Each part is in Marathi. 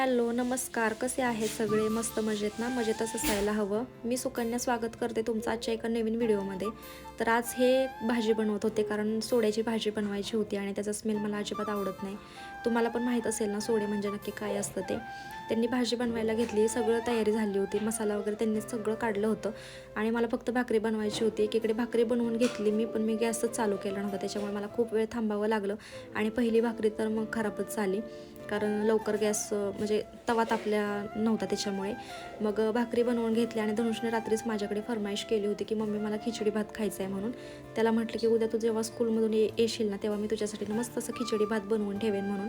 हॅलो नमस्कार. कसे आहेत सगळे? मस्त मजेत ना? मजेतच असायला हवं. मी सुकन्या स्वागत करते तुमचं आजच्या एका नवीन व्हिडिओमध्ये. तर आज हे भाजी बनवत होते कारण सोड्याची भाजी बनवायची होती आणि त्याचा स्मेल मला अजिबात आवडत नाही. तुम्हाला पण माहीत असेल ना सोडे म्हणजे नक्की काय असतं ते. त्यांनी भाजी बनवायला घेतली सगळं तयारी झाली होती. मसाला वगैरे त्यांनी सगळं काढलं होतं आणि मला फक्त भाकरी बनवायची होती. एकीकडे भाकरी बनवून घेतली. मी पण मी गॅसच चालू केला नव्हता. त्याच्यामुळे मला खूप वेळ थांबावं लागलं आणि पहिली भाकरी तर मग खराबच झाली. कारण लवकर गॅस म्हणजे तवा तापल्या नव्हता त्याच्यामुळे. मग भाकरी बनवून घेतली आणि धनुषने रात्रीच माझ्याकडे फरमाईश केली होती की मम्मी मला खिचडी भात खायचा आहे म्हणून. त्याला म्हटलं की उद्या तू जेव्हा स्कूलमधून ये येशील ना तेव्हा मी तुझ्यासाठी मस्त असं खिचडी भात बनवून ठेवेन म्हणून.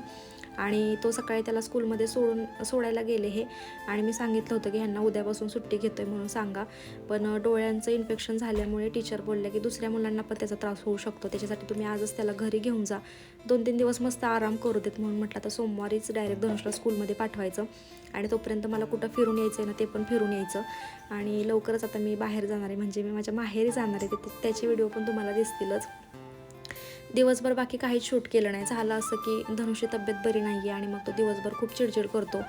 आणि तो सकाळी त्याला स्कूलमध्ये सोडून सोडायला गेले हे. आणि मी सांगितलं होतं की ह्यांना उद्यापासून सुट्टी घेतोय म्हणून सांगा. पण डोळ्यांचं इन्फेक्शन झाल्यामुळे टीचर बोलले की दुसऱ्या मुलांना पण त्याचा त्रास होऊ शकतो. त्याच्यासाठी तुम्ही आजच त्याला घरी घेऊन जा. दोन तीन दिवस मस्त आराम करू देत म्हणून म्हटलं तर सोमवारीच डायरेक्ट धनुषला स्कूलमध्ये पाठवायचं. आणि तोपर्यंत मला कुठं फिरून यायचं आहे ना ते पण फिरून यायचं. आणि लवकरच आता मी बाहेर जाणार आहे. म्हणजे मी माझ्या माहेरी जाणार आहे. त्याचे व्हिडिओ पण तुम्हाला दिसतीलच. दिवसभर बाकी काहीच शूट केलं नाही. झालं असं की धनुषी तब्येत बरी नाही आहे आणि मग तो दिवसभर खूप चिडचिड करतो.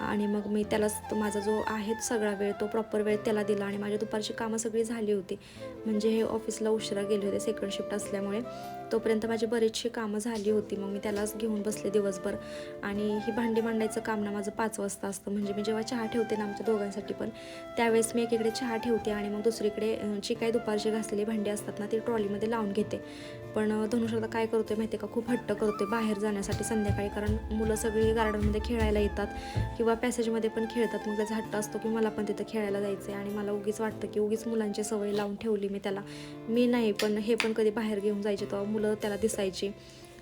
आणि मग मी त्यालाच तो माझा जो आहे सगळा वेळ तो प्रॉपर वेळ त्याला दिला आणि माझ्या दुपारची कामं सगळी झाली होती. म्हणजे हे ऑफिसला उशिरा गेले होते सेकंड शिफ्ट असल्यामुळे. तोपर्यंत माझी बरीचशी कामं झाली होती. मग मी त्यालाच घेऊन बसले दिवसभर. आणि ही भांडी मांडायचं काम ना माझं पाच वाजता असतं. म्हणजे मी जेव्हा चहा ठेवते ना आमच्या दोघांसाठी पण त्यावेळेस मी एकीकडे चहा ठेवते आणि मग दुसरीकडे जी काही दुपारची घासलेली भांडी असतात ना ती ट्रॉलीमध्ये लावून घेते. पण धनुष आता काय करतोय माहिती आहे का? खूप हट्ट करतोय बाहेर जाण्यासाठी संध्याकाळी. कारण मुलं सगळी गार्डनमध्ये खेळायला येतात किंवा पॅसेजमध्ये पण खेळतात. मग त्याचा हट्ट असतो की मला पण तिथं खेळायला जायचं आहे आणि मला उगीच वाटतं की उगीच मुलांची सवय लावून ठेवली मी त्याला. मी नाही पण हे पण कधी बाहेर घेऊन जायचे तेव्हा मुलं त्याला दिसायची.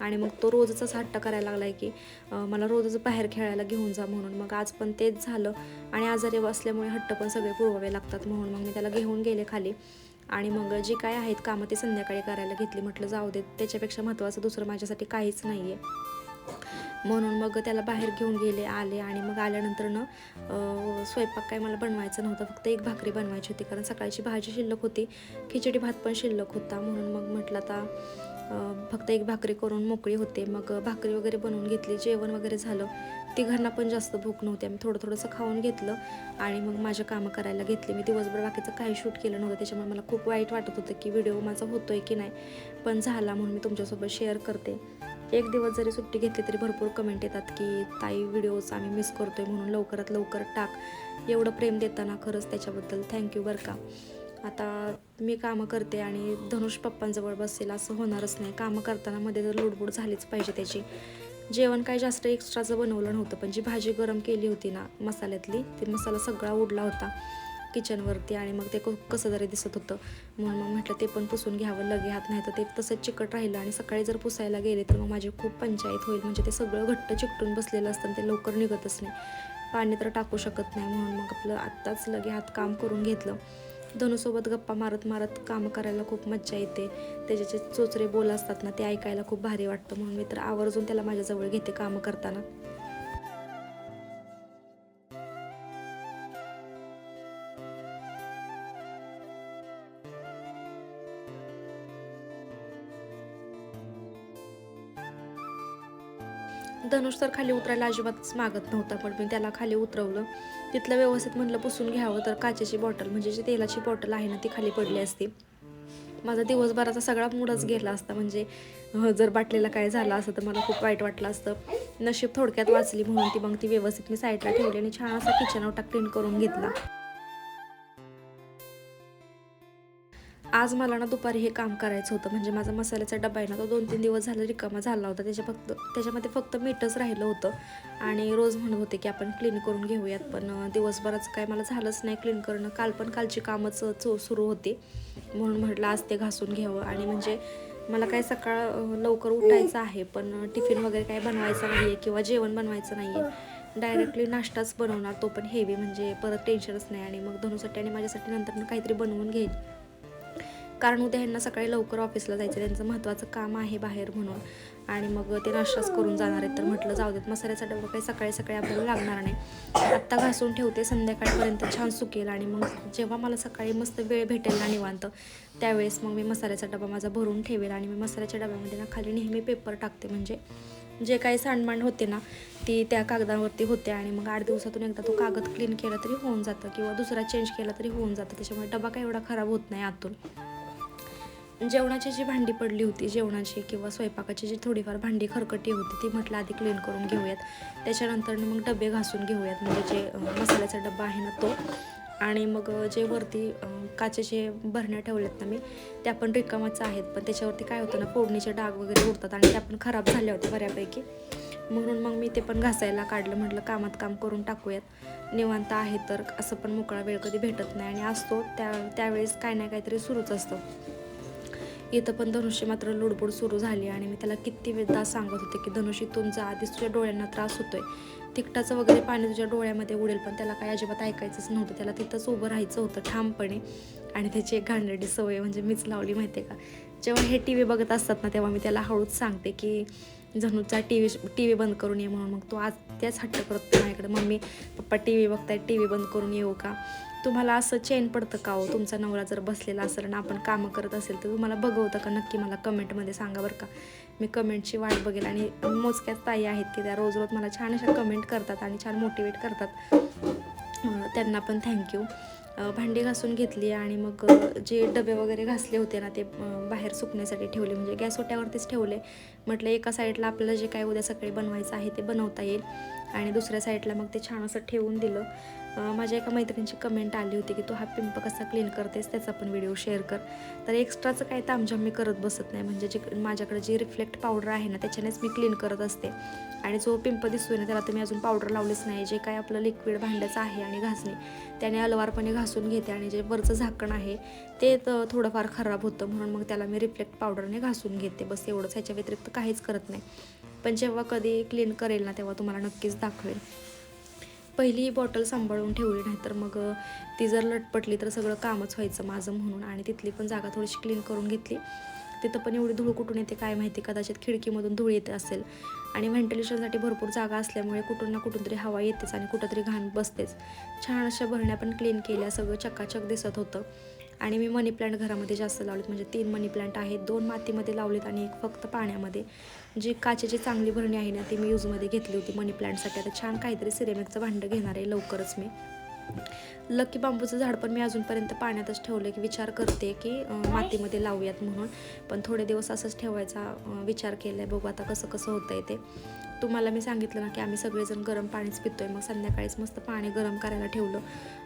आणि मग तो रोजच हट्ट करायला लागला आहे की मला रोजच बाहेर खेळायला घेऊन जा म्हणून. मग आज पण तेच झालं. आणि आजारी असल्यामुळे हट्ट पण सगळे पुरवावे लागतात म्हणून मग मी त्याला घेऊन गेले खाली. आणि मग जी काय आहेत कामं ते संध्याकाळी करायला घेतली. म्हटलं जाऊ देत त्याच्यापेक्षा महत्त्वाचं दुसरं माझ्यासाठी काहीच नाही आहे म्हणून मग त्याला बाहेर घेऊन गेले आले. आणि मग आल्यानंतर न स्वयंपाक काय मला बनवायचं नव्हतं. फक्त एक भाकरी बनवायची होती. कारण सकाळची भाजी शिल्लक होती. खिचडी भात पण शिल्लक होता. म्हणून मग म्हटलं आता फक्त एक भाकरी करून मोकळी होते. मग भाकरी वगैरे बनवून घेतली. जेवण वगैरे झालं. तिघांना पण जास्त भूक नव्हती. आम्ही थोडं थोडंसं खाऊन घेतलं आणि मग माझ्या कामं करायला घेतली. मी दिवसभर बाकीचं काही शूट केलं नव्हतं. त्याच्यामुळे मला खूप वाईट वाटत होतं की व्हिडिओ माझा होतो आहे की नाही. पण झाला म्हणून मी तुमच्यासोबत शेअर करते. एक दिवस जरी सुट्टी घेतली तरी भरपूर कमेंट येतात की ताई व्हिडिओज आम्ही मिस करतोय म्हणून लवकरात लवकर टाक. एवढं प्रेम देताना खरंच त्याच्याबद्दल थँक्यू बरं का. आता मी कामं करते आणि धनुष पप्पांजवळ बसेल असं होणारच नाही. कामं करताना मध्ये तर लुडबुड झालीच पाहिजे त्याची. जेवण काय जास्त एक्स्ट्राचं बनवलं नव्हतं पण जी भाजी गरम केली होती ना मसाल्यातली ती मसाला सगळा उडला होता किचनवरती आणि मग ते कसं जरी दिसत होतं. म्हणून मग म्हटलं ते पण पुसून घ्यावं लगे हात नाही तर ते तसंच चिकट राहिलं आणि सकाळी जर पुसायला गेले तर मग माझी खूप पंचायत होईल. म्हणजे ते सगळं घट्ट चिकटून बसलेलं असतं आणि ते लवकर निघतच नाही. पाणी तर टाकू शकत नाही म्हणून मग आपलं आत्ताच लगे हात काम करून घेतलं. धनुसोबत गप्पा मारत मारत काम करायला खूप मज्जा येते. त्याचे जे चोचरे बोल असतात ना ते ऐकायला खूप भारी वाटतं. म्हणून मी तर आवर्जून त्याला माझ्याजवळ घेते कामं करताना. धनुष तर खाली उतरायला अजिबातच मागत नव्हता पण मी त्याला खाली उतरवलं. तिथलं व्यवस्थित म्हणलं पुसून घ्यावं तर काचेची बॉटल म्हणजे जी तेलाची बॉटल आहे ना ती खाली पडली असती. माझा दिवसभराचा सगळा मूडच गेला असता म्हणजे जर बाटलेला काय झालं असतं तर मला खूप वाईट वाटलं असतं. नशीब थोडक्यात वाचली म्हणून ती मग ती व्यवस्थित मी साईडला ठेवली आणि छान असा किचन ओटा क्लीन करून घेतला. आज मला ना दुपारी हे काम करायचं होतं. म्हणजे माझा मसाल्याचा डबा आहे ना तो दोन तीन दिवस झाला रिकामा झाला होता. त्याच्या फक्त त्याच्यामध्ये फक्त मीठच राहिलं होतं. आणि रोज म्हणत होते की आपण क्लीन करून घेऊयात. पण अं, दिवसभराचं काय मला झालंच नाही क्लीन करणं. काल पण कालची कामच चो सुरू होती. म्हणून म्हटलं आज ते घासून घ्यावं. आणि म्हणजे मला काय सकाळ लवकर उठायचं आहे. पण टिफिन वगैरे काय बनवायचं नाही आहे किंवा जेवण बनवायचं नाही आहे डायरेक्टली नाश्ताच बनवणार तो पण हेवी म्हणजे परत टेन्शनच नाही. आणि मग धनुसाठी आणि माझ्यासाठी नंतर काहीतरी बनवून घेईल. कारण उद्या ह्यांना सकाळी लवकर ऑफिसला जायचं त्यांचं महत्त्वाचं काम आहे बाहेर म्हणून. आणि मग ते नाश्ताच करून जाणार आहेत. तर म्हटलं जाऊ देत मसाल्याचा डबा काही सकाळी सकाळी आपल्याला लागणार नाही. आत्ता घासून ठेवते संध्याकाळपर्यंत छान सुकेल. आणि मग जेव्हा मला सकाळी मस्त वेळ भेटेल ना निवांत त्यावेळेस मग मी मसाल्याचा डबा माझा भरून ठेवेल. आणि मी मसाल्याच्या डब्यामध्ये ना खाली नेहमी पेपर टाकते. म्हणजे जे काही सांडमांड होते ना ती त्या कागदावरती होते आणि मग आठ दिवसातून एकदा तो कागद क्लीन केला तरी होऊन जातं. किंवा दुसरा चेंज केला तरी होऊन जातं. त्याच्यामुळे डबा काही एवढा खराब होत नाही आतून. जेवणाची जी भांडी पडली होती जेवणाची किंवा स्वयंपाकाची जी थोडीफार भांडी खरकटी होती ती म्हटलं आधी क्लीन करून घेऊयात. त्याच्यानंतर मग डबे घासून घेऊयात. म्हणजे जे मसाल्याचा डबा आहे ना तो. आणि मग जे वरती काचेचे भरण्या ठेवल्यात ना मी त्या पण रिकामाच आहेत. पण त्याच्यावरती काय होतं ना फोडणीचे डाग वगैरे उडतात आणि त्या पण खराब झाल्या होत्या बऱ्यापैकी. म्हणून मग मी ते पण घासायला काढलं. म्हटलं कामात काम करून टाकूयात. निवांत आहे तर असं पण मोकळा वेळ कधी भेटत नाही. आणि असतो त्या त्यावेळेस काय नाही काहीतरी सुरूच असतं. इथं पण धनुषी मात्र लुडबुड सुरू झाली आणि मी त्याला किती वेळदा सांगत होते की धनुषी तुमचा आधीच तुझ्या डोळ्यांना त्रास होतोय. तिकटाचं वगैरे पाणी तुझ्या डोळ्यामध्ये उडेल पण त्याला काही अजिबात ऐकायचंच नव्हतं. त्याला तिथंच उभं राहायचं होतं ठामपणे. आणि त्याची एक घाणेरडी सवय म्हणजे मीच लावली माहिती आहे का? जेव्हा हे टी व्ही बघत असतात ना तेव्हा मी त्याला हळूच सांगते की जणूचा टी व्ही टी व्ही बंद करून ये म्हणून. मग तो आज त्याच हट्ट करत माझ्याकडे. मम्मी पप्पा टी व्ही बघताय टी व्ही बंद करून येऊ का? तुम्हाला असं चेन पडतं का हो? तुमचा नवरा जर बसलेला असेल आणि आपण कामं करत असेल तर तुम्हाला बघवतं का? नक्की मला कमेंटमध्ये सांगा बरं का. मी कमेंटची वाट बघेल आणि मोजक्याच ताई आहेत की त्या रोज रोज मला छान अशा कमेंट करतात आणि छान मोटिवेट करतात. त्यांना पण थँक्यू भांडी घासून घेतली आणि मग जे डबे वगैरे घासले होते ना ते बाहेर सुकण्यासाठी ठेवले. म्हणजे गॅस ओट्यावरतीच ठेवले. म्हटलं एका साईडला आपल्याला जे काय उद्या सकाळी बनवायचं आहे ते बनवता येईल. आणि दुसऱ्या साईडला मग ते छान असं ठेवून दिलं. माझ्या एका मैत्रिणीची कमेंट आली होती की तू हा पिंप कसा क्लीन करतेस त्याचा पण व्हिडिओ शेअर कर. तर एक्स्ट्राचं काय तामझाम मी करत बसत नाही. म्हणजे जे माझ्याकडे जी रिफ्लेक्ट पावडर आहे ना त्याच्यानेच मी क्लीन करत असते. आणि जो पिंप दिसतोय ना त्याला तर मी अजून पावडर लावलीच नाही. जे काय आपलं लिक्विड भांड्याचं आहे आणि घासणे त्याने अलवारपणे घासून घेते. आणि जे वरचं झाकण आहे ते थोडंफार खराब होतं. म्हणून मग त्याला मी रिफ्लेक्ट पावडरने घासून घेते. बस एवढंच. ह्याच्या व्यतिरिक्त काहीच करत नाही. पण जेव्हा कधी क्लीन करेल ना तेव्हा तुम्हाला नक्कीच दाखवेल. पहिली ही बॉटल सांभाळून ठेवली नाही तर मग ती जर लटपटली तर सगळं कामच व्हायचं माझं म्हणून. आणि तिथली पण जागा थोडीशी क्लीन करून घेतली. तिथं पण एवढी धूळ कुठून येते काय माहिती कदाचित खिडकीमधून धूळ येते असेल. आणि व्हेंटिलेशनसाठी भरपूर जागा असल्यामुळे कुठून ना कुठून तरी हवा येतेच आणि कुठंतरी घाण बसतेच. छान अशा भरण्या पण क्लीन केल्या सगळं चकाचक दिसत होतं. आणि मी मनी प्लांट घरामध्ये जास्त लावलेत. म्हणजे तीन मनी प्लांट आहेत दोन मातीमध्ये लावलेत आणि एक फक्त पाण्यामध्ये. जी काचेची चांगली भरणी आहे ना ती मी यूजमध्ये घेतली होती मनी प्लांटसाठी आता छान काहीतरी सिरेमिकचं भांडं घेणार आहे लवकरच मी. लकी बांबूचं झाड पण मी अजूनपर्यंत पाण्यातच ठेवलं की विचार करते की मातीमध्ये लावूयात म्हणून. पण थोडे दिवस असंच ठेवायचा विचार केला आहे बघू आता कसं कसं होतं आहे ते. तुम्हाला मी सांगितलं ना की आम्ही सगळेजण गरम पाणीच पितो आहे मग संध्याकाळीच मस्त पाणी गरम करायला ठेवलं.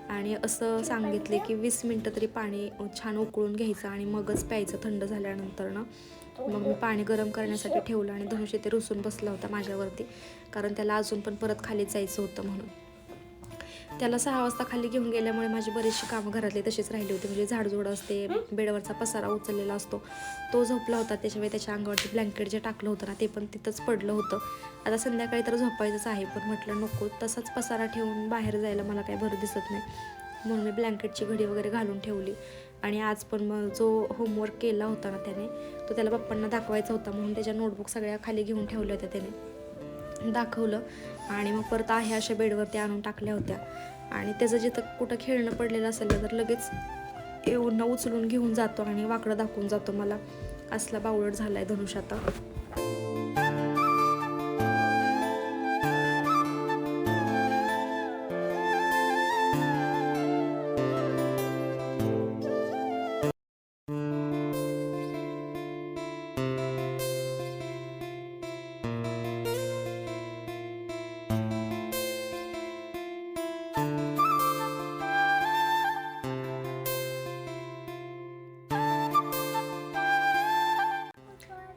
आणि असं सांगितले की वीस मिनटं तरी पाणी छान उकळून घ्यायचं आणि मगच प्यायचं थंड झाल्यानंतर ना. मग मी पाणी गरम करण्यासाठी ठेवलं आणि धनुष्य ते रुसून बसला होता माझ्यावरती. कारण त्याला अजून पण परत खाली जायचं होतं म्हणून. त्याला सहा वाजता खाली घेऊन गेल्यामुळे माझी बरीचशी कामं घरातली तशीच राहिली होती. म्हणजे झाडझोड असते बेडवरचा पसारा उचललेला असतो. तो झोपला होता त्याच्यावेळी त्याच्या अंगावरती ब्लँकेट जे टाकलं होतं ना ते पण तिथंच पडलं होतं. आता संध्याकाळी तर झोपायचंच आहे पण म्हटलं नको तसाच पसारा ठेवून बाहेर जायला मला काही बरं दिसत नाही. म्हणून मी ब्लँकेटची घडी वगैरे घालून ठेवली. आणि आज पण मग जो होमवर्क केला होता ना त्याने तो त्याला पप्पांना दाखवायचा होता. म्हणून त्याच्या नोटबुक सगळ्या खाली घेऊन ठेवल्या होत्या त्याने. दाखवलं आणि मग परत आहे अशा बेडवरती आणून टाकल्या होत्या. आणि त्याचं जिथं कुठं खेळणं पडलेलं असेल तर लगेच येऊन उचलून घेऊन जातो आणि वाकडं दाखवून जातो मला. असला बावळट झालाय धनुष आता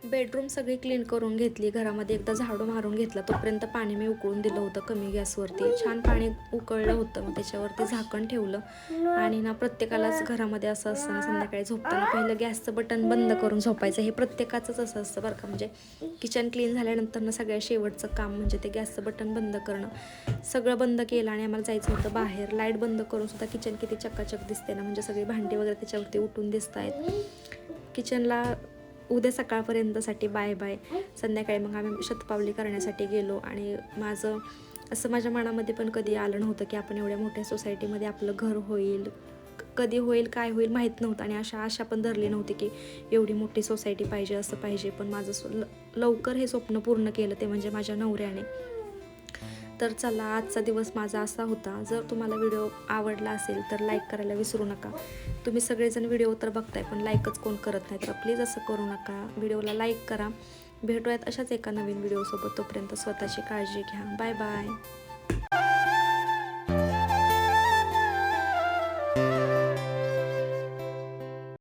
बेडरूम सगळी क्लीन करून घेतली. घरामध्ये एकदा झाडू मारून घेतला. तोपर्यंत पाणी मी उकळून दिलं होतं कमी गॅसवरती. छान पाणी उकळलं होतं. मग त्याच्यावरती झाकण ठेवलं. आणि ना प्रत्येकालाच घरामध्ये असं असतं संध्याकाळी झोपताना पहिलं गॅसचं बटन बंद करून झोपायचं. हे प्रत्येकाचंच असं असतं बरं का. म्हणजे किचन क्लीन झाल्यानंतर ना सगळ्यात शेवटचं काम म्हणजे ते गॅसचं बटन बंद करणं. सगळं बंद केलं आणि आम्हाला जायचं होतं बाहेर. लाइट बंद करून सुद्धा किचन किती चकाचक दिसते ना. म्हणजे सगळी भांडी वगैरे त्याच्यावरती उठून दिसत आहेत किचनला उद्या सकाळपर्यंतसाठी बाय बाय. संध्याकाळी मग आम्ही शतपावली करण्यासाठी गेलो आणि माझं असं माझ्या मनामध्ये पण कधी आलं नव्हतं की आपण एवढ्या मोठ्या सोसायटीमध्ये आपलं घर होईल कधी होईल काय होईल माहीत नव्हतं आणि अशा आशा पण धरली नव्हती की एवढी मोठी सोसायटी पाहिजे असं पाहिजे. पण माझं लवकर हे स्वप्न पूर्ण केलं ते म्हणजे माझ्या नवऱ्याने. तर चला आजचा दिवस माझा असा होता. जर तुम्हाला व्हिडिओ आवडला असेल तर लाईक करायला विसरू नका. तुम्ही सगळेजण व्हिडिओ तर बघताय पण लाईकच कोण करत नाही? तर प्लीज असं करू नका. व्हिडिओला लाईक करा. भेटूयात अशाच एका नवीन व्हिडिओसोबत. तोपर्यंत स्वतःची काळजी घ्या. Bye bye